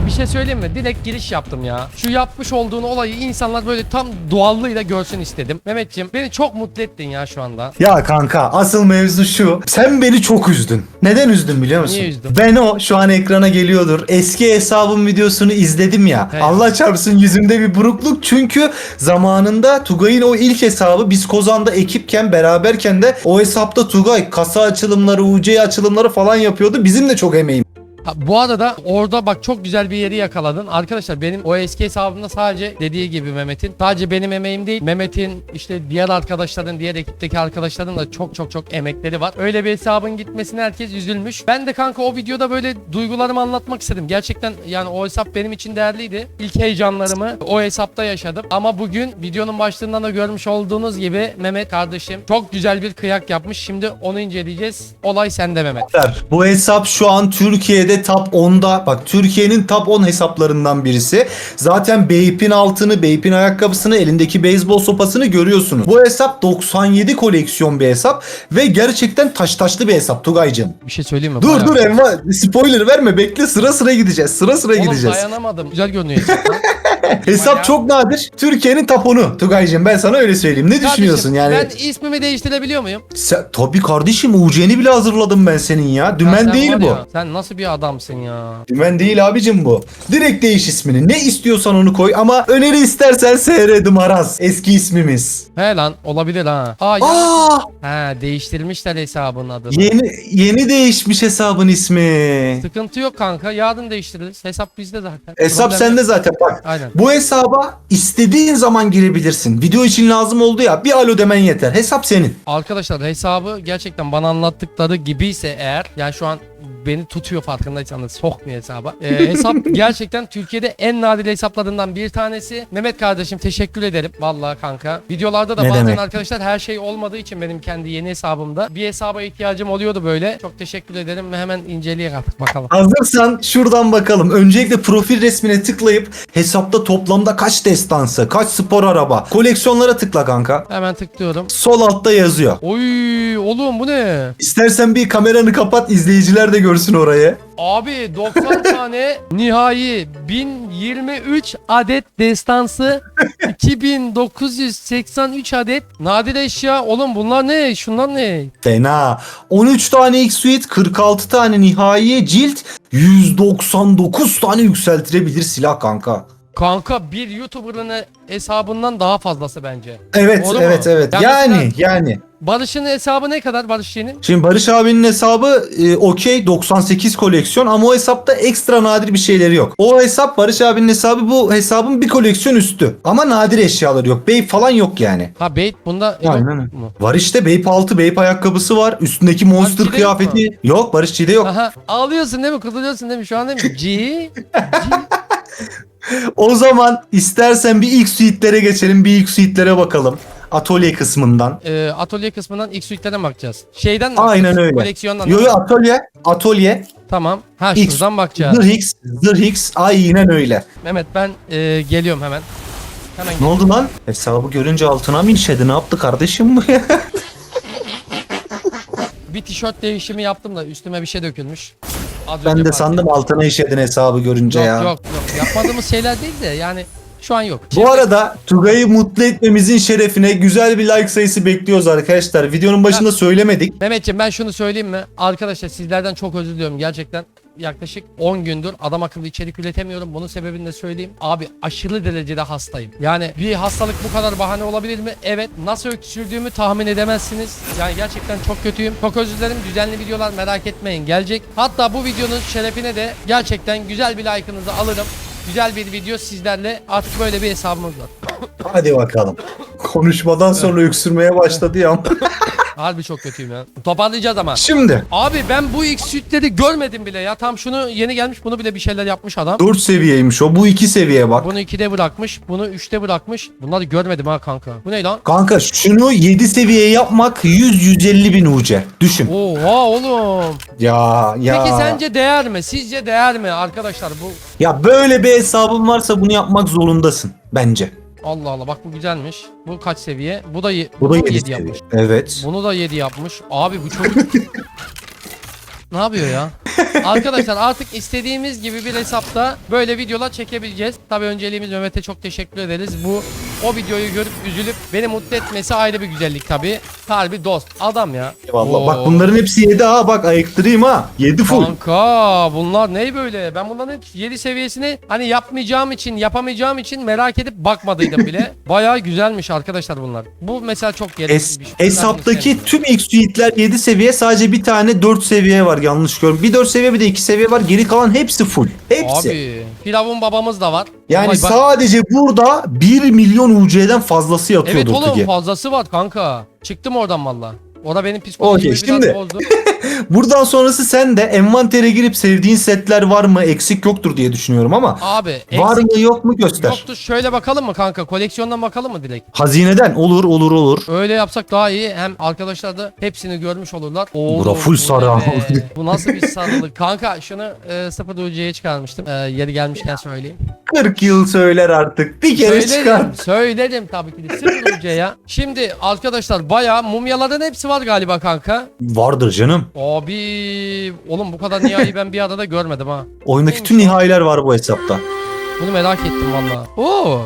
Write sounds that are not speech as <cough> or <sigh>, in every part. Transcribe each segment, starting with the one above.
Ya bir şey söyleyeyim mi? Direkt giriş yaptım ya. Şu yapmış olduğun olayı insanlar böyle tam doğallığıyla görsün istedim. Mehmetciğim beni çok mutlu ettin ya şu anda. Ya kanka asıl mevzu şu. Sen beni çok üzdün. Neden üzdün biliyor musun? Niye üzdün? Ben o şu an ekrana geliyordur. Eski hesabım videosunu izledim ya. He. Allah çarpsın yüzümde bir burukluk. Çünkü zamanında Tugay'ın o ilk hesabı biz Kozan'da ekipken beraberken de o hesapta Tugay kasa açılımları, UC açılımları falan yapıyordu. Bizim de çok emeğim. Ha, bu arada orada bak çok güzel bir yeri yakaladın. Arkadaşlar benim o eski hesabımda sadece dediği gibi Mehmet'in sadece benim emeğim değil. Mehmet'in işte diğer arkadaşların, diğer ekipteki arkadaşların da çok çok çok emekleri var. Öyle bir hesabın gitmesine herkes üzülmüş. Ben de kanka o videoda böyle duygularımı anlatmak istedim. Gerçekten yani o hesap benim için değerliydi. İlk heyecanlarımı o hesapta yaşadım. Ama bugün videonun başlığından da görmüş olduğunuz gibi Mehmet kardeşim çok güzel bir kıyak yapmış. Şimdi onu inceleyeceğiz. Olay sende Mehmet. Bu hesap şu an Türkiye'de top 10'da. Bak Türkiye'nin top 10 hesaplarından birisi. Zaten Beyp'in altını, Beyp'in ayakkabısını, elindeki beyzbol sopasını görüyorsunuz. Bu hesap 97 koleksiyon bir hesap ve gerçekten taş taşlı bir hesap Tugay'cım. Bir şey söyleyeyim mi? Dur Bayağı- dur Enva spoiler verme bekle sıra sıra gideceğiz. Sıra sıra Oğlum gideceğiz. dayanamadım. Güzel görünüyor <laughs> <laughs> hesap bayağı- çok nadir. Türkiye'nin top 10'u Tugay'cım ben sana öyle söyleyeyim. Ne düşünüyorsun Kardeşim, yani? Ben ismimi değiştirebiliyor muyum? Sen, tabii kardeşim UC'ni bile hazırladım ben senin ya. Ya Dümen sen değil bu. ya, sen nasıl bir adamsın ya? Dümen değil abicim bu. Direkt değiş ismini. Ne istiyorsan onu koy ama öneri istersen SR Maraz. Eski ismimiz. He lan olabilir ha. Aa, ya- Aa! He değiştirmişler hesabın adını. Yeni yeni değişmiş hesabın ismi. Sıkıntı yok kanka. Yarın değiştiririz. Hesap bizde zaten. Hesap Problem sende yok. zaten bak. Aynen. Bu hesaba istediğin zaman girebilirsin. Video için lazım oldu ya bir alo demen yeter. Hesap senin. Arkadaşlar hesabı gerçekten bana anlattıkları gibiyse eğer yani şu an beni tutuyor farkındaysanız sokmuyor hesaba. Ee, hesap <laughs> gerçekten Türkiye'de en nadir hesaplarından bir tanesi. Mehmet kardeşim teşekkür ederim. Vallahi kanka. Videolarda da Ne bazen demek? arkadaşlar her şey olmadığı için benim kendi yeni hesabımda bir hesaba ihtiyacım oluyordu böyle. Çok teşekkür ederim ve hemen inceleyelim artık bakalım. Hazırsan şuradan bakalım. Öncelikle profil resmine tıklayıp hesapta toplamda kaç destansı, kaç spor araba, koleksiyonlara tıkla kanka. Hemen tıklıyorum. Sol altta yazıyor. Oy oğlum bu ne? İstersen bir kameranı kapat izleyiciler de görsün orayı. Abi 90 <laughs> tane nihai 1023 adet destansı 2983 adet nadir eşya oğlum bunlar ne şunlar ne Fena. 13 tane X-Suite, 46 tane nihai cilt, 199 tane yükseltilebilir silah kanka. kanka bir youtuber'ın hesabından daha fazlası bence Evet Doğru mu? evet evet. Ya Yani mesela- yani. Barış'ın hesabı ne kadar Barış Şen'in Şimdi Barış abinin hesabı e, okey 98 koleksiyon ama o hesapta ekstra nadir bir şeyleri yok. O hesap Barış abinin hesabı bu hesabın bir koleksiyon üstü. Ama nadir eşyaları yok. Bey falan yok yani. ha bait bunda Aynen yok mu Var işte Beyp altı Beyp ayakkabısı var. Üstündeki monster Barışçı'da yok kıyafeti. Yok Barışçı'da yok. Aha ağlıyorsun değil mi kutluyorsun değil mi şu an değil mi <laughs> G O zaman istersen bir ilk suite'lere geçelim. Bir ilk suite'lere bakalım. Atölye kısmından. Ee, atölye kısmından ilk suite'lerden bakacağız şeyden mi Aynen bakacağız? öyle. koleksiyondan Yo mı? yo atölye. Atölye. tamam ha X. şuradan bakacağız Zırh X. Zırh X. Aynen öyle. Mehmet ben e, geliyorum hemen. Hemen Ne oldu lan? Hesabı görünce altına mı inşedi? Ne yaptı kardeşim bu ya? <laughs> bir tişört değişimi yaptım da üstüme bir şey dökülmüş. Az ben de fark sandım altına işedin hesabı görünce ettim. ya. Yok yok yok. Yapmadığımız şeyler değil de yani şu an yok. Bu arada Tugay'ı mutlu etmemizin şerefine güzel bir like sayısı bekliyoruz arkadaşlar. Videonun başında söylemedik. Mehmetciğim ben şunu söyleyeyim mi? Arkadaşlar sizlerden çok özür diliyorum gerçekten. Yaklaşık 10 gündür adam akıllı içerik üretemiyorum. Bunun sebebini de söyleyeyim. Abi aşırı derecede hastayım. Yani bir hastalık bu kadar bahane olabilir mi? Evet. Nasıl öksürdüğümü tahmin edemezsiniz. Yani gerçekten çok kötüyüm. Çok özür dilerim. Düzenli videolar merak etmeyin gelecek. Hatta bu videonun şerefine de gerçekten güzel bir like'ınızı alırım. Güzel bir video sizlerle artık böyle bir hesabımız var. Hadi bakalım. Konuşmadan sonra öksürmeye başladı ya. <laughs> Harbi çok kötüyüm ya. Toparlayacağız ama. Şimdi Abi ben bu X sütleri görmedim bile ya. Tam şunu yeni gelmiş bunu bile bir şeyler yapmış adam. 4 seviyeymiş o. Bu 2 seviye bak. Bunu 2'de bırakmış. Bunu 3'te bırakmış. Bunları görmedim ha kanka. Bu ne lan? Kanka şunu 7 seviye yapmak 100-150 bin UC. Düşün. Oha oğlum. Ya ya. Peki sence değer mi? Sizce değer mi arkadaşlar bu? Ya böyle bir hesabın varsa bunu yapmak zorundasın. Bence. Allah Allah bak bu güzelmiş. Bu kaç seviye? Bu da, ye- Bu da bunu 7 7 seviye. yapmış. Evet. Bunu da 7 yapmış. Abi bu çok... <laughs> ne yapıyor ya? Arkadaşlar artık istediğimiz gibi bir hesapta böyle videolar çekebileceğiz. Tabii önceliğimiz Mehmet'e çok teşekkür ederiz. Bu o videoyu görüp üzülüp beni mutlu etmesi ayrı bir güzellik tabii. Harbi dost. Adam ya. Vallahi Oo. bak bunların hepsi 7 ha bak ayıktırayım ha. 7 full. Kanka bunlar ne böyle? Ben bunların hep 7 seviyesini hani yapmayacağım için, yapamayacağım için merak edip bakmadıydım bile. <laughs> Bayağı güzelmiş arkadaşlar bunlar. Bu mesela çok Es, gereksiz bir şey. hesaptaki tüm X suite'ler 7 seviye sadece bir tane 4 seviye var yanlış görmüyorum. Bir 4 seviye bir de 2 seviye var geri kalan hepsi full. Hepsi. Abi Firavun babamız da var. yani Vay bak- sadece burada 1 milyon UC'den fazlası Evet yatıyordur oğlum fazlası var kanka. Çıktım oradan valla. O da benim psikolojimi Okey, biraz şimdi- bozdu. <laughs> Buradan sonrası sen de envantere girip sevdiğin setler var mı eksik yoktur diye düşünüyorum ama Abi var eksik mı yok mu göster. yoktu. Şöyle bakalım mı kanka? Koleksiyondan bakalım mı direkt? Hazineden olur olur olur. Öyle yapsak daha iyi. Hem arkadaşlar da hepsini görmüş olurlar. Oğlum, Bura full bu sarı? Bu nasıl bir sarılık? Kanka şunu e, 0 UC'ye çıkarmıştım. E, yeri gelmişken söyleyeyim. 40 yıl söyler artık. Bir kere çıkar. Söylerim, söylerim tabii ki de 0 UC ya. Şimdi arkadaşlar bayağı mumyaların hepsi var galiba kanka. Vardır canım. Abi oğlum bu kadar nihai ben bir arada görmedim ha. Oyundaki tüm o? nihayiler var bu hesapta. Bunu merak ettim valla. Oo.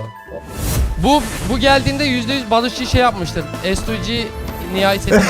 Bu bu geldiğinde %100 barışçı şey yapmıştır. S2G nihai seti <laughs>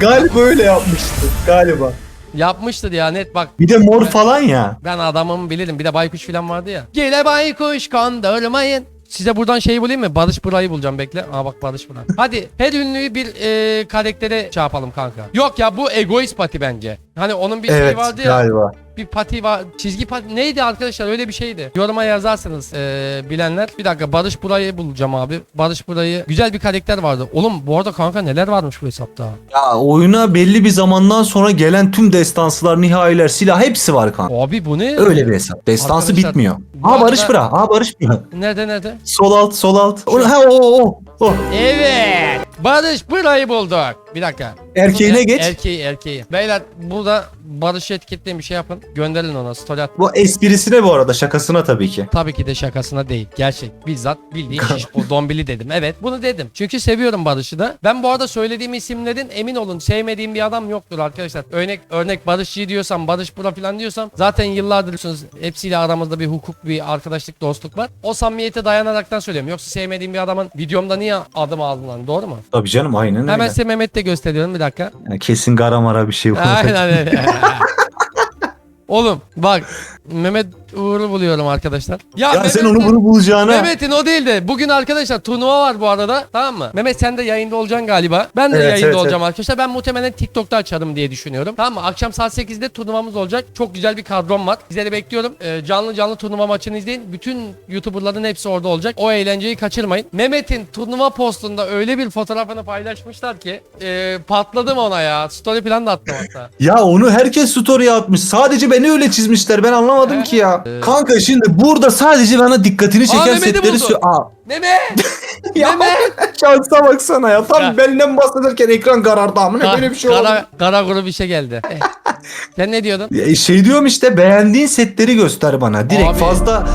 Galiba öyle yapmıştı. Galiba. yapmıştır ya net bak. Bir de mor falan ya. Ben adamımı bilirim. Bir de baykuş falan vardı ya. Gele baykuş kandırmayın. Size buradan şeyi bulayım mı? Barış Buray'ı bulacağım bekle. Aa bak Barış Buray. Hadi her ünlüyü bir e, karaktere şey kanka. Yok ya bu egoist pati bence. Hani onun bir şeyi Evet vardı ya. galiba. Bir pati var. Çizgi pati. Neydi arkadaşlar öyle bir şeydi. Yoruma yazarsınız e, bilenler. Bir dakika Barış Buray'ı bulacağım abi. Barış Buray'ı. Güzel bir karakter vardı. Oğlum bu arada kanka neler varmış bu hesapta. Ya oyuna belli bir zamandan sonra gelen tüm destansılar, nihayiler, silah hepsi var kanka. Abi bu ne? Öyle bir hesap. Destansı Arkadaşlar, bitmiyor. Aa Barış Bıra. Aa Barış Bıra. Nerede nerede? Sol alt, sol alt. O, ha o o o. Evet. Barış burayı bulduk. Bir dakika. Erkeğine geç. Erkeği erkeği. Beyler burada Barış'ı etiketleyin bir şey yapın. Gönderin ona story at. Bu esprisine bu arada şakasına tabii ki. Tabii ki de şakasına değil. Gerçek. Bizzat bildiğin <laughs> şişko dombili dedim. Evet bunu dedim. Çünkü seviyorum Barış'ı da. Ben bu arada söylediğim isimlerin emin olun sevmediğim bir adam yoktur arkadaşlar. Örnek örnek Barışçı diyorsam Barış Bura falan diyorsam zaten yıllardır biliyorsunuz hepsiyle aramızda bir hukuk bir arkadaşlık dostluk var. O samimiyete dayanaraktan söylüyorum. Yoksa sevmediğim bir adamın videomda niye adım aldın lan doğru mu? Tabii canım aynen öyle. Hemen size Mehmet de gösteriyorum bir dakika. Yani kesin garamara bir şey var. Aynen öyle. <laughs> Oğlum bak Mehmet Uğur'u buluyorum arkadaşlar. Ya sen Mehmet'in- onu bunu bulacağına. Mehmet'in o değil de bugün arkadaşlar turnuva var bu arada tamam mı? Mehmet sen de yayında olacaksın galiba. Ben de Evet, yayında evet, olacağım arkadaşlar. Ben muhtemelen TikTok'ta açarım diye düşünüyorum. Tamam mı? Akşam saat 8'de turnuvamız olacak. Çok güzel bir kadrom var. Sizleri bekliyorum. Ee, canlı canlı turnuva maçını izleyin. Bütün YouTuber'ların hepsi orada olacak. O eğlenceyi kaçırmayın. Mehmet'in turnuva postunda öyle bir fotoğrafını paylaşmışlar ki e, patladım ona ya. Story falan da attım hatta. Ya onu herkes story'e atmış. Sadece beni öyle çizmişler. Ben anlamadım ki ya. Kanka şimdi burada sadece bana dikkatini çeken Mehmet'i setleri sö- Aa. Mehmet! <laughs> Ya Mehmet! şansa baksana ya. Tam Ya. benden bahsederken ekran karardı amına böyle bir şey oldu. kara, kara kuru bir şey geldi. Eh. Sen ne diyordun? E, Şey diyorum işte beğendiğin setleri göster bana. Direkt Abi. fazla.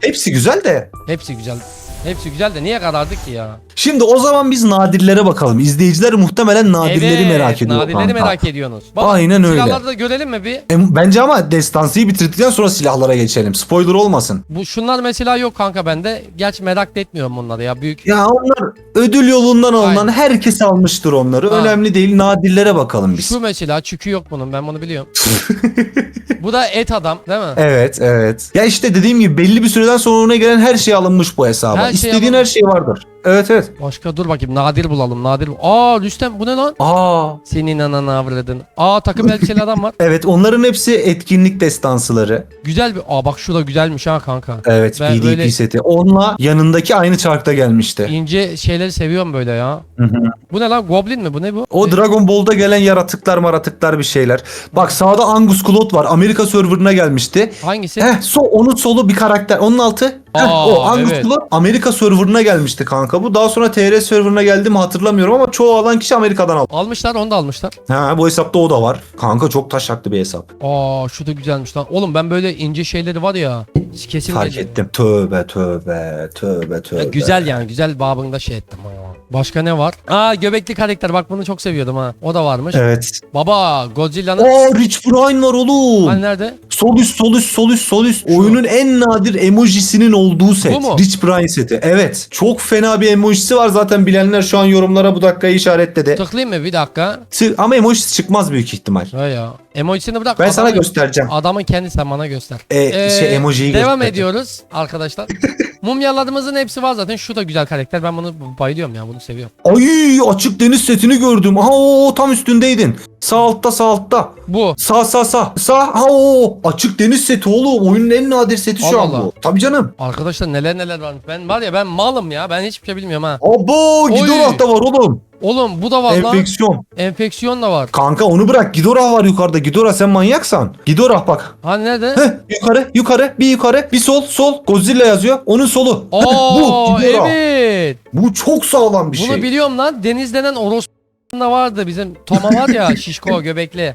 Hepsi güzel de. Hepsi güzel. Hepsi güzel de niye karardık ki ya? Şimdi o zaman biz nadirlere bakalım. İzleyiciler muhtemelen nadirleri merak ediyor Nadirleri kanka. merak ediyorsunuz. Aynen öyle. Silahları da görelim mi bir? E, bence ama destansıyı bitirdikten sonra silahlara geçelim. Spoiler olmasın. Bu şunlar mesela yok kanka bende. Gerçi merak da etmiyorum bunları ya. Büyük Ya onlar ödül yolundan alınan Aynen. herkes almıştır onları. Ha. Önemli değil. Nadirlere bakalım biz. şu mesela çükü yok bunun. Ben bunu biliyorum. <laughs> bu da et adam değil mi? Evet evet. Ya işte dediğim gibi belli bir süreden sonra ona gelen her şey alınmış bu hesaba. Her şey İstediğin alınmış. her şey vardır. Evet evet. Başka dur bakayım. Nadir bulalım. Nadir. Aa Rüstem bu ne lan? Aa Senin ananı avradın. Aa takım elbiseli adam var. <laughs> evet onların hepsi etkinlik destansıları. Güzel bir. Aa bak şu da güzelmiş ha kanka. Evet Ben PDP böyle- seti. Onunla yanındaki aynı çarkta gelmişti. İnce şeyleri seviyorum böyle ya. Hı hı. Bu ne lan? Goblin mi? Bu ne bu? O Dragon Ball'da gelen yaratıklar maratıklar bir şeyler. Bak sağda Angus Cloud var. Amerika serverına gelmişti. Hangisi? Heh, so, onun solu bir karakter. Onun altı. Aa, o Angus evet. Amerika serverına gelmişti kanka. Bu daha sonra TR serverına geldi mi hatırlamıyorum ama çoğu alan kişi Amerika'dan aldı. Almışlar onu da almışlar. Ha bu hesapta o da var. Kanka çok taşaklı bir hesap. Aa şu da güzelmiş lan. Oğlum ben böyle ince şeyleri var ya. Kesin Fark ettim. Tövbe tövbe tövbe Ya tövbe. güzel yani güzel babında şey ettim. Aa. Başka ne var? Aa göbekli karakter bak bunu çok seviyordum ha. O da varmış. Evet. Baba Godzilla'nın Aa Rich Brian var oğlum. Hani nerede? Sol üst sol üst sol üst sol üst. Oyunun en nadir emojisinin olduğu set. Bu mu? Rich Brian seti. Evet. Çok fena bir emojisi var zaten bilenler şu an yorumlara bu dakikayı işaretledi. Tıklayayım mı bir dakika? Tı- Ama emojisi çıkmaz büyük ihtimal. Ha ya. Emojisini bırak. Ben sana göstereceğim. Adamın kendisi sen bana göster. E, Ee, şey emojiyi Devam göstereceğim. ediyoruz arkadaşlar. <laughs> Mumyalarımızın hepsi var zaten. Şu da güzel karakter. Ben bunu bayılıyorum ya. Bunu seviyorum. Ay açık deniz setini gördüm. Ha o tam üstündeydin. Sağ altta sağ altta. Bu. Sağ sağ sağ. Sağ ha o açık deniz seti oğlum. Oyunun en nadir seti şu Allah an Allah. bu. Tabii canım. Arkadaşlar neler neler varmış. Ben var ya ben malım ya. Ben hiçbir şey bilmiyorum ha. Abo Gidorah da var oğlum. Oğlum bu da var lan. Enfeksiyon. Enfeksiyon da var. Kanka onu bırak. Gidorah var yukarıda. Gidorah sen manyaksan. Gidorah bak. Hani nerede? Heh, yukarı yukarı bir yukarı bir sol sol. Godzilla yazıyor. Onun solu. Heh, Oo bu Gidorah. evet. Bu çok sağlam bir Bunu şey. biliyorum lan. Deniz denen da vardı bizim. Toma var ya <laughs> şişko göbekli.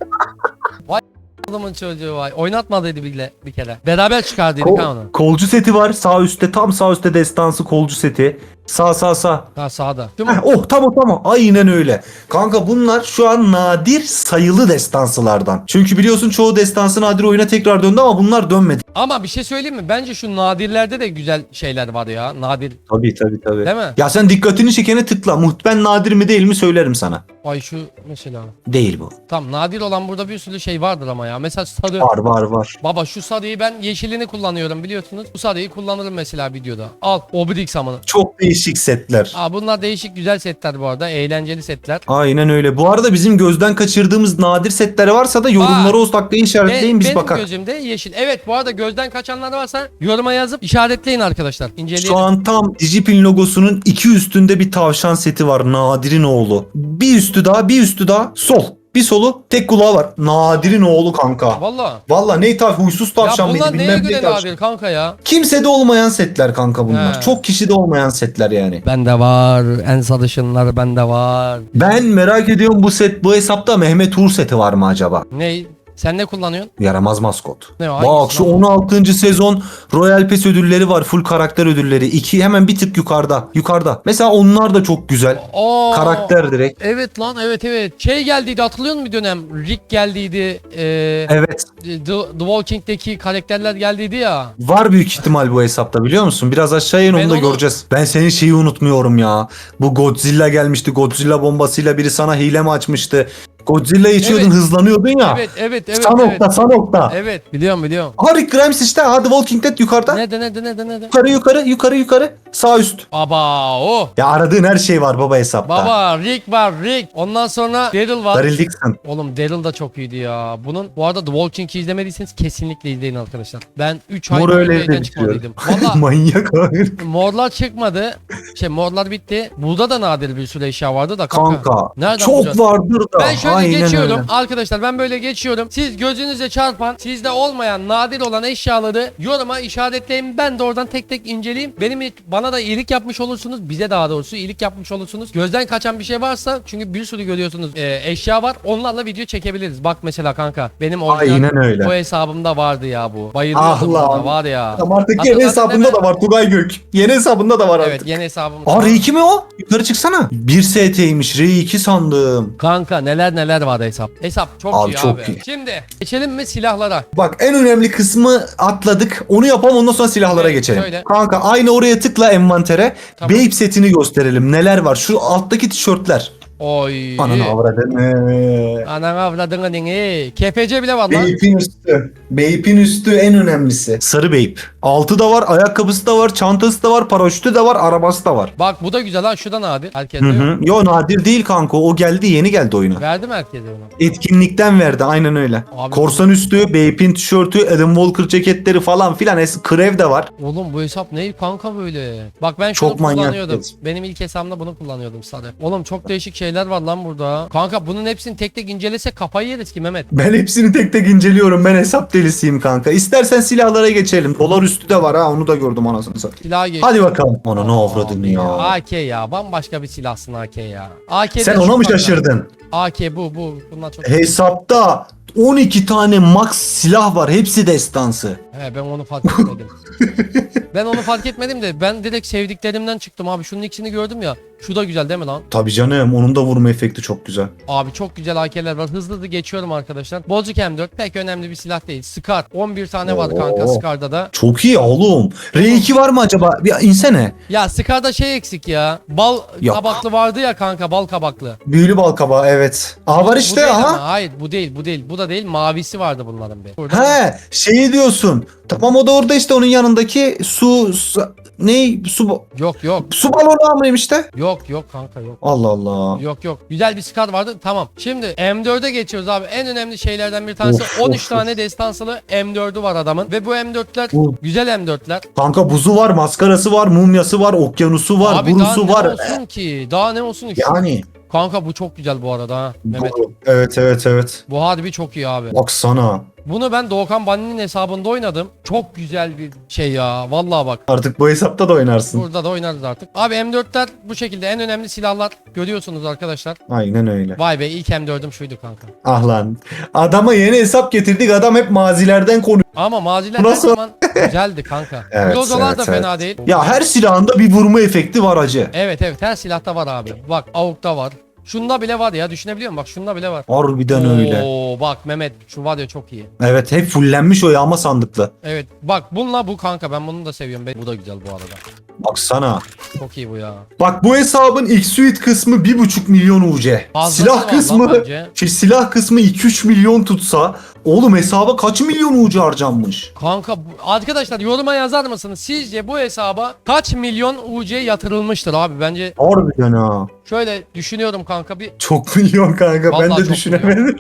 Vay adamın çocuğu vay. Oynatmadıydı bile bir kere. Beraber çıkardıydık Kol- ha onu. kolcu seti var. Sağ üstte tam sağ üstte destansı kolcu seti. Sağ sağ sağ. Ha sağda. Değil mi? Heh, oh tamam tamam aynen öyle. Kanka bunlar şu an nadir sayılı destansılardan. Çünkü biliyorsun çoğu destansı nadir oyuna tekrar döndü ama bunlar dönmedi. Ama bir şey söyleyeyim mi? Bence şu nadirlerde de güzel şeyler var ya. Nadir. Tabii tabii tabii. Değil mi? Ya sen dikkatini çekene tıkla. Muhtemelen nadir mi değil mi söylerim sana. Ay şu mesela. Değil bu. Tam nadir olan burada bir sürü şey vardır ama ya. Mesela sarı. Var var var. Baba şu sarıyı ben yeşilini kullanıyorum biliyorsunuz. Bu sarıyı kullanırım mesela videoda. Al Obelix amına. Çok değişik setler. Aa bunlar değişik güzel setler bu arada. Eğlenceli setler. Aynen öyle. Bu arada bizim gözden kaçırdığımız nadir setler varsa da yorumlara dakika işaretleyin biz benim bakalım. gözümde yeşil. Evet bu arada gözden kaçanlar varsa yoruma yazıp işaretleyin arkadaşlar. İnceleyelim. Şu an tam Digipin logosunun iki üstünde bir tavşan seti var. Nadir'in oğlu. Bir üstü daha bir üstü daha sol. Bir solu tek kulağı var. Nadir'in oğlu kanka. Valla. Valla ne tav huysuz tavşan mıydı neye bilmem ne göre tavşan. nadir kanka ya? Kimsede olmayan setler kanka bunlar. He. Çok kişide olmayan setler yani. Bende var. En sarışınlar bende var. Ben merak ediyorum bu set bu hesapta Mehmet Uğur seti var mı acaba? Ne? Sen ne kullanıyorsun? Yaramaz maskot. Ne o? Bak Hangisi şu lan? 16. sezon Royal Pass ödülleri var. Full karakter ödülleri. İki hemen bir tık yukarıda. Yukarıda. Mesela onlar da çok güzel. Aa, Karakter direkt. Evet lan evet evet. Şey geldiydi hatırlıyor musun bir dönem? Rick geldiydi. Ee, Evet. The, The Walking'deki karakterler geldiydi ya. Var büyük ihtimal bu hesapta biliyor musun? Biraz aşağıya in Ben onu da onu- göreceğiz. Ben senin şeyi unutmuyorum ya. Bu Godzilla gelmişti. Godzilla bombasıyla biri sana hile mi açmıştı? Godzilla içiyordun Evet. hızlanıyordun ya. Evet evet evet. Sa evet. nokta sa nokta. Evet biliyorum biliyorum. Rick Grimes işte. Ha The Walking Dead yukarıda. Nerede nerede nerede nerede? Yukarı yukarı yukarı yukarı. Sağ üst. Baba o. Ya aradığın her şey var baba hesapta. Baba Rick var Rick. Ondan sonra Daryl var. Daryl Dixon. Oğlum Daryl da çok iyiydi ya. Bunun bu arada The Walking'i izlemediyseniz kesinlikle izleyin arkadaşlar. Ben 3 ay Mor öyle çıkmadıydım. Valla <laughs> Manyak abi. morlar çıkmadı. Şey morlar bitti. Burada da nadir bir sürü eşya vardı da kanka. Kanka. Nereden çok bulacağız? vardır da. Ben şöyle Aynen geçiyorum öyle. arkadaşlar ben böyle geçiyorum. Siz gözünüze çarpan sizde olmayan nadir olan eşyaları yoruma işaretleyin. Ben de oradan tek tek inceleyeyim. Benim bana da iyilik yapmış olursunuz. Bize daha doğrusu iyilik yapmış olursunuz. Gözden kaçan bir şey varsa çünkü bir sürü görüyorsunuz e, eşya var. Onlarla video çekebiliriz. Bak mesela kanka benim orijinal o hesabımda vardı ya bu. Bayılıyordum Ah lan. var ya. Tamam artık yeni hesabında da var Tugay Gök. Yeni hesabında da var Evet artık. yeni hesabım. Aa R2 mi o? Yukarı çıksana. 1 ST'ymiş R2 sandım. Kanka neler neler var hesap. Hesap çok Abi iyi çok abi. iyi. Şimdi geçelim mi silahlara? Bak en önemli kısmı atladık. Onu yapalım ondan sonra silahlara Evet, geçelim. söyle. Kanka aynı oraya tıkla envantere. Tamam. Babe setini gösterelim. Neler var? Şu alttaki tişörtler. Oy. Ananı avradını. Anan avradını nini. KPC bile var lan. Bape'in üstü. Bape'in üstü en önemlisi. Sarı Bape. Altı da var, ayakkabısı da var, çantası da var, paraşütü de var, arabası da var. Bak bu da güzel ha şuradan nadir. Herkes Hı hı. Yo nadir değil kanka. O geldi yeni geldi oyuna. Verdim herkese onu. Etkinlikten verdi aynen öyle. Abi- Korsan üstü, Bape'in tişörtü, Adam Walker ceketleri falan filan. Es Krev de var. Oğlum bu hesap ne kanka böyle? Bak ben şunu Çok manyak kullanıyordum. bir- Benim ilk hesabımda bunu kullanıyordum sadece. Oğlum çok değişik şeyler var lan burada. Kanka bunun hepsini tek tek incelesek kafayı yeriz ki Mehmet. Ben hepsini tek tek inceliyorum. Ben hesap delisiyim kanka. İstersen silahlara geçelim. Dolar üstü de var ha onu da gördüm anasını satayım. Silah geç. Hadi bakalım. Ona ne avradın ya. AK ya. Bambaşka bir silahsın AK ya. AK de Sen ona mı kanka. şaşırdın? AK bu bu. Bunlar çok... Hesapta 12 tane max silah var. Hepsi destansı. He ben onu fark etmedim. <laughs> Ben onu fark etmedim de ben direkt sevdiklerimden çıktım abi. Şunun ikisini gördüm ya. Şu da güzel değil mi lan? Tabii canım onun da vurma efekti çok güzel. Abi çok güzel AK'ler var. Hızlı hızlı geçiyorum arkadaşlar. Bozuk M4 pek önemli bir silah değil. Scar. 11 tane var kanka Oo. Scar'da da. Çok iyi oğlum. R2 var mı acaba? Bir insene. Ya Scar'da şey eksik ya. Bal Yok. kabaklı vardı ya kanka bal kabaklı. Büyülü bal kabağı evet. Aa var Bu işte değil ama. aha. Hayır bu değil bu değil. Bu da değil. Mavisi vardı bunların bir. Burada He şeyi diyorsun. Tamam o da orada işte onun yanındaki su, su ne su Yok yok. su balonu mıyım işte? Yok yok kanka yok. Allah Allah. Yok yok. Güzel bir Scar vardı. Tamam. Şimdi M4'e geçiyoruz abi. En önemli şeylerden bir tanesi Of, 13 of, tane destansılı M4'ü var adamın. Ve bu M4'ler Of. güzel M4'ler. Kanka buzu var, maskarası var, mumyası var, okyanusu var, abi daha burusu ne var. olsun ki? Daha ne olsun ki? Yani. Kanka bu çok güzel bu arada ha. Mehmet. Evet evet evet. Bu harbi çok iyi abi. Baksana. Bunu ben Doğukan Bani'nin hesabında oynadım. Çok güzel bir şey ya. Vallahi bak. Artık bu hesapta da oynarsın. Burada da oynarız artık. Abi M4'ler bu şekilde en önemli silahlar. Görüyorsunuz arkadaşlar. Aynen öyle. Vay be ilk M4'üm şuydu kanka. Ah lan. Adama yeni hesap getirdik. Adam hep mazilerden konuşuyor. Ama maziler her nasıl- zaman güzeldi kanka. <laughs> Evet, Grozolar evet, da evet. fena değil. Ya her silahında bir vurma efekti var acı. Evet evet her silahta var abi. Bak AUK'ta var. Şunda bile var ya düşünebiliyor musun? Bak şunda bile var. Harbiden öyle. Oo bak Mehmet şu var ya çok iyi. Evet hep fullenmiş o yağma sandıklı. Evet bak bununla bu kanka ben bunu da seviyorum. Ben- Bu da güzel bu arada. Baksana. Çok iyi bu ya. Bak bu hesabın X-Suite kısmı 1.5 milyon UC. Fazlası silah lan kısmı bence. şey, silah kısmı 2-3 milyon tutsa oğlum hesaba kaç milyon UC harcanmış? Kanka bu- arkadaşlar yoruma yazar mısınız? Sizce bu hesaba kaç milyon UC yatırılmıştır abi? Bence Harbiden ha. Şöyle düşünüyorum kanka bir. Çok milyon kanka ben Vallahi de çok düşünemedim.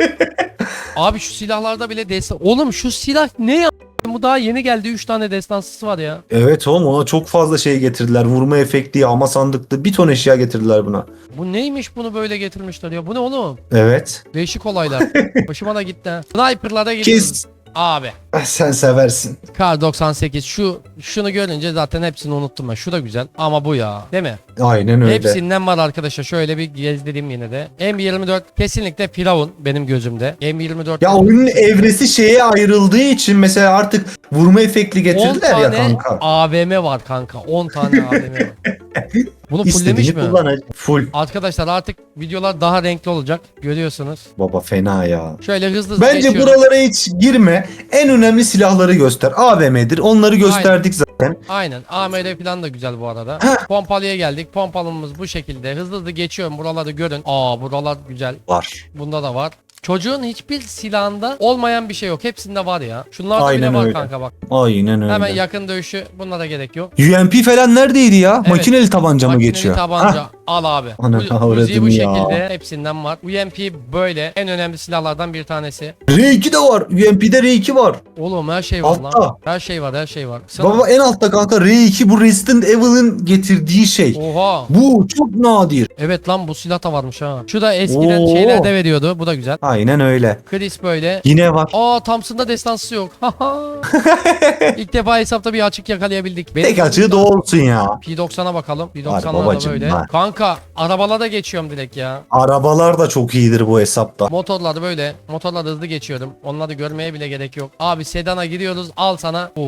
Abi şu silahlarda bile destan. Oğlum şu silah ne ya? Bu daha yeni geldi 3 tane destansısı var ya. evet oğlum ona çok fazla şey getirdiler. Vurma efekti, yağma sandıklı bir ton eşya getirdiler buna. Bu neymiş bunu böyle getirmişler ya? Bu ne oğlum? Evet. Değişik olaylar. <laughs> Başıma da gitti ha. Sniper'lara gidiyoruz. Kes. Abi. Ah, Sen seversin. Kar 98 şu şunu görünce zaten hepsini unuttum ben. Şu da güzel ama bu ya. Değil mi? Aynen öyle. Hepsinden var arkadaşlar. Şöyle bir gezdireyim yine de. M24 kesinlikle Firavun benim gözümde. M24 Ya oyunun evresi şeye ayrıldığı için mesela artık vurma efekti 10 getirdiler ya tane kanka. AVM var kanka. 10 tane AVM var. <laughs> Bunu fullemiş İstediğini mi? kullan. Full. Arkadaşlar artık videolar daha renkli olacak. Görüyorsunuz. Baba fena ya. Şöyle hızlı hızlı Bence geçiyorum. buralara hiç girme. En önemli silahları göster. AVM'dir. Onları gösterdik zaten. Aynen. AMR falan da güzel bu arada. Pompalıya geldik. Pompalımız bu şekilde. Hızlı hızlı geçiyorum. Buraları görün. Aa buralar güzel. Var. Bunda da var. Çocuğun hiçbir silahında olmayan bir şey yok. Hepsinde var ya. Şunlarda Aynen bile var öyle. kanka bak. Aynen öyle. Hemen yakın dövüşü bunlara gerek yok. UMP falan neredeydi ya? Evet. Makineli tabanca mı Makineli geçiyor? tabanca Hah, al abi. Ana Bu- Uzi bu avradım ya. şekilde hepsinden var. UMP böyle en önemli silahlardan bir tanesi. R2 de var. UMP'de R2 var. Oğlum her şey var Altta. lan. Her şey var her şey var. Sana- Baba en altta kanka R2 bu Resident Evil'ın getirdiği şey. Oha. Bu çok nadir. Evet lan bu silah da varmış ha. Şu da eskiden Oo. şeylerde veriyordu. Bu da güzel. Aynen öyle. Chris böyle. Yine var. Aa Thompson'da destansı yok. <laughs> İlk defa hesapta bir açık yakalayabildik. Benim Tek açığı da olsun ya. P90'a bakalım. Var P90'lar da babacım, böyle. var. Kanka arabalara geçiyorum direkt ya. Arabalar da çok iyidir bu hesapta. Motorlar böyle. Motorlar hızlı geçiyorum. Onları görmeye bile gerek yok. Abi sedana gidiyoruz. Al sana. Oo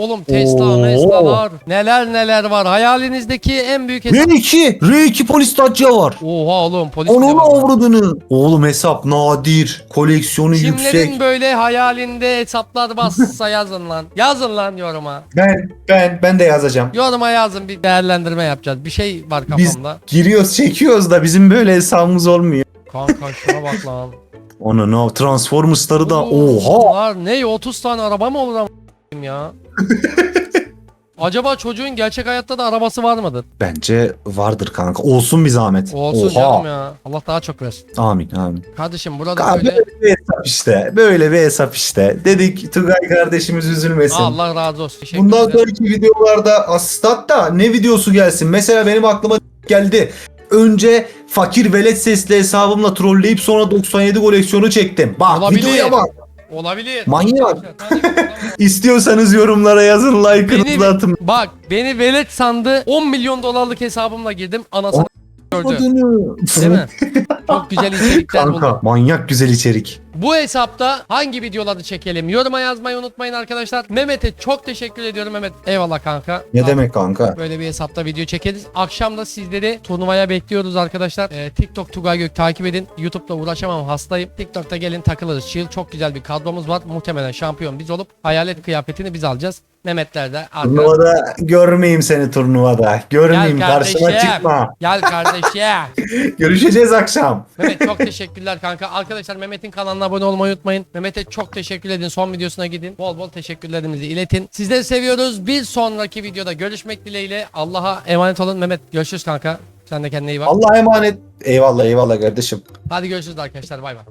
oğlum Tesla, Oo. Tesla'lar. Neler neler var. Hayalinizdeki en büyük hesap. R2. R2 polis tacca var. Oha oğlum polis bile Onun var. avradını. Oğlum hesap nadir. Koleksiyonu Kimlerin yüksek. böyle hayalinde hesaplar bassa yazın lan. Yazın lan yoruma. Ben ben ben de yazacağım. Yoruma yazın bir değerlendirme yapacağız. Bir şey var Biz kafamda. Giriyoruz çekiyoruz da bizim böyle hesabımız olmuyor. Kanka şuna bak lan. <laughs> Onu no Transformers'ları da oha. Bunlar ne 30 tane araba mı olur am- ya? <laughs> Acaba çocuğun gerçek hayatta da arabası var mıdır? Bence vardır kanka. Olsun bir zahmet. Olsun oha. canım ya. Allah daha çok versin. Amin amin. Kardeşim burada Kanka, böyle böyle bir hesap işte. Böyle bir hesap işte. Dedik Tugay kardeşimiz üzülmesin. Allah razı olsun. Teşekkür Bundan ederim. sonraki videolarda hatta ne videosu gelsin? Mesela benim aklıma geldi. Önce fakir velet sesli hesabımla trolleyip sonra 97 koleksiyonu çektim. Bak Olabilir. videoya bak. Olabilir. Manyak. <laughs> İstiyorsanız yorumlara yazın Beni, atın. bak beni velet sandı 10 milyon dolarlık hesabımla girdim anasını gördü. Değil mi? <laughs> Çok güzel içerikler Kanka buldum. manyak güzel içerik. Bu hesapta hangi videoları çekelim? Yoruma yazmayı unutmayın arkadaşlar. Mehmet'e çok teşekkür ediyorum Mehmet. Eyvallah kanka. Ne demek kanka? Böyle bir hesapta video çekeriz. Akşam da sizleri turnuvaya bekliyoruz arkadaşlar. Ee, TikTok Tugay Gök takip edin. YouTube'da uğraşamam hastayım. TikTok'ta gelin takılırız. Chill çok güzel bir kadromuz var. Muhtemelen şampiyon biz olup hayalet kıyafetini biz alacağız. Mehmetler de arkadaşlar. Turnuvada görmeyeyim seni turnuvada. Görmeyeyim Gel karşıma kardeşim. çıkma. Gel kardeşim. <laughs> Görüşeceğiz akşam. Mehmet çok teşekkürler kanka. Arkadaşlar Mehmet'in kanalına abone olmayı unutmayın. Mehmet'e çok teşekkür edin. Son videosuna gidin. Bol bol teşekkürlerimizi iletin. Sizleri seviyoruz. Bir sonraki videoda görüşmek dileğiyle. Allah'a emanet olun. Mehmet görüşürüz kanka. Sen de kendine iyi bak. Allah'a emanet. Eyvallah eyvallah kardeşim. Hadi görüşürüz arkadaşlar. Bay bay.